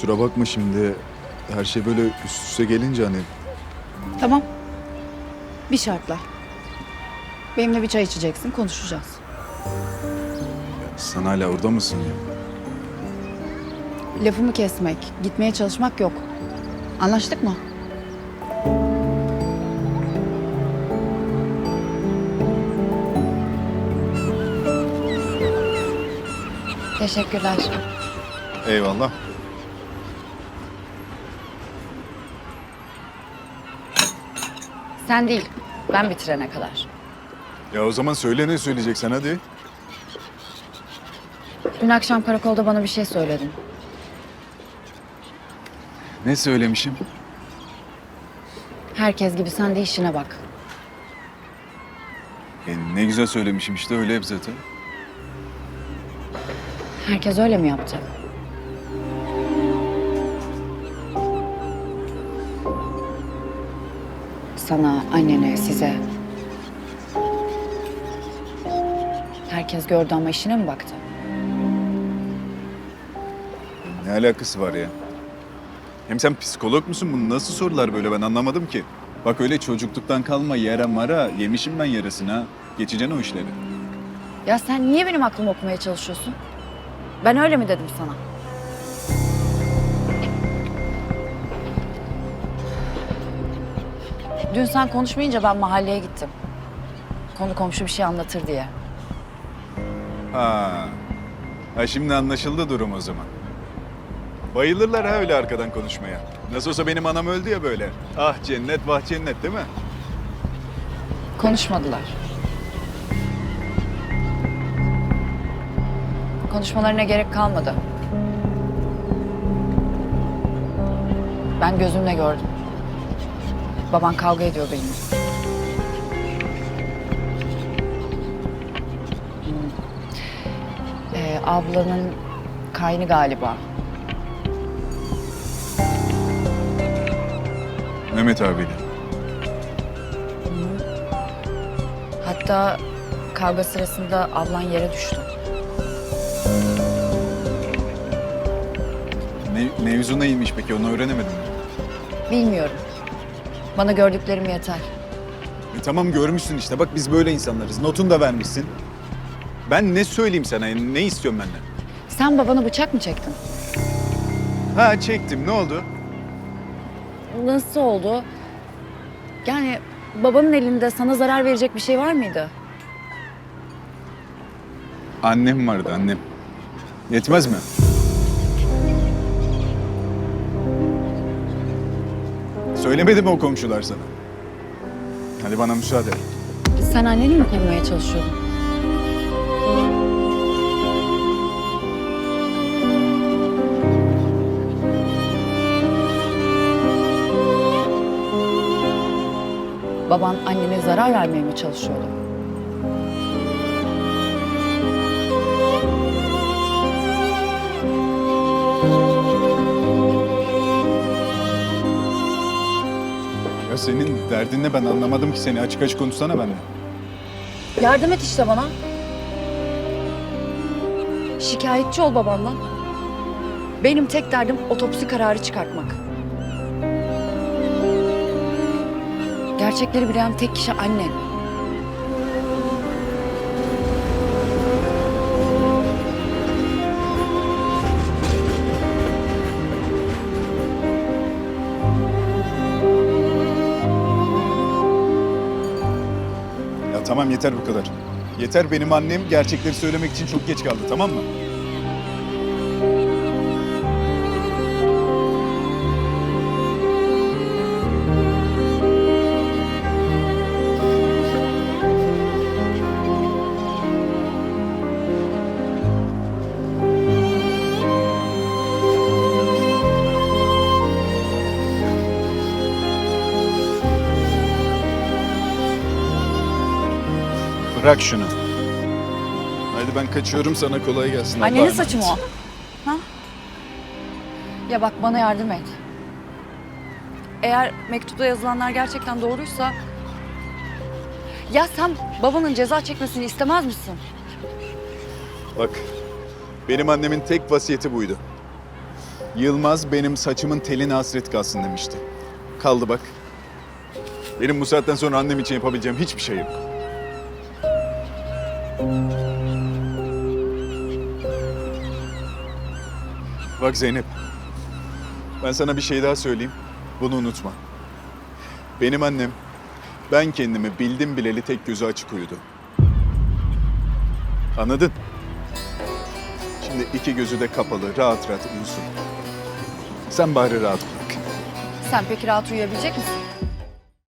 kusura bakma şimdi. Her şey böyle üst üste gelince hani Tamam. Bir şartla. Benimle bir çay içeceksin, konuşacağız. sen hala orada mısın ya? Lafımı kesmek, gitmeye çalışmak yok. Anlaştık mı? Teşekkürler. Eyvallah. Sen değil, ben bitirene kadar. Ya o zaman söyle ne söyleyeceksen hadi. Dün akşam karakolda bana bir şey söyledin. Ne söylemişim? Herkes gibi sen de işine bak. E, ne güzel söylemişim işte öyle hep zaten. Herkes öyle mi yaptı? Sana, annene, size. Herkes gördü ama işine mi baktı? Ne alakası var ya? Hem sen psikolog musun? Bu nasıl sorular böyle ben anlamadım ki. Bak öyle çocukluktan kalma yara mara yemişim ben yarısını ha. Geçeceksin o işleri. Ya sen niye benim aklımı okumaya çalışıyorsun? Ben öyle mi dedim sana? Dün sen konuşmayınca ben mahalleye gittim. Konu komşu bir şey anlatır diye. Ha. Ha şimdi anlaşıldı durum o zaman. Bayılırlar ha öyle arkadan konuşmaya. Nasıl olsa benim anam öldü ya böyle. Ah cennet vah cennet değil mi? Konuşmadılar. Konuşmalarına gerek kalmadı. Ben gözümle gördüm. Baban kavga ediyor benimle. Hmm. Ee, ablanın kaynı galiba. Mehmet abiyle. Hatta kavga sırasında ablan yere düştü. Ne, mevzu neymiş peki onu öğrenemedim. Bilmiyorum. Bana gördüklerim yeter. E tamam görmüşsün işte bak biz böyle insanlarız. Notunu da vermişsin. Ben ne söyleyeyim sana ne istiyorsun benden? Sen babana bıçak mı çektin? Ha çektim ne oldu? Nasıl oldu? Yani babanın elinde sana zarar verecek bir şey var mıydı? Annem vardı annem. Yetmez mi? Söylemedi mi o komşular sana? Hadi bana müsaade. Sen anneni mi korumaya çalışıyordun? Baban annene zarar vermeye mi çalışıyordu? Senin derdin ne ben anlamadım ki seni. Açık açık konuşsana benimle. Yardım et işte bana. Şikayetçi ol babandan. Benim tek derdim otopsi kararı çıkartmak. Gerçekleri bilen tek kişi annen. Tamam yeter bu kadar. Yeter benim annem gerçekleri söylemek için çok geç kaldı tamam mı? Bırak şunu. Hadi ben kaçıyorum sana kolay gelsin. Allah'a Annenin emanet. saçı mı o? Ha? Ya bak bana yardım et. Eğer mektupta yazılanlar gerçekten doğruysa... Ya sen babanın ceza çekmesini istemez misin? Bak benim annemin tek vasiyeti buydu. Yılmaz benim saçımın teline hasret kalsın demişti. Kaldı bak. Benim bu saatten sonra annem için yapabileceğim hiçbir şey yok. Bak Zeynep. Ben sana bir şey daha söyleyeyim. Bunu unutma. Benim annem ben kendimi bildim bileli tek gözü açık uyudu. Anladın? Şimdi iki gözü de kapalı, rahat rahat uyusun. Sen bari rahat bırak. Sen peki rahat uyuyabilecek misin?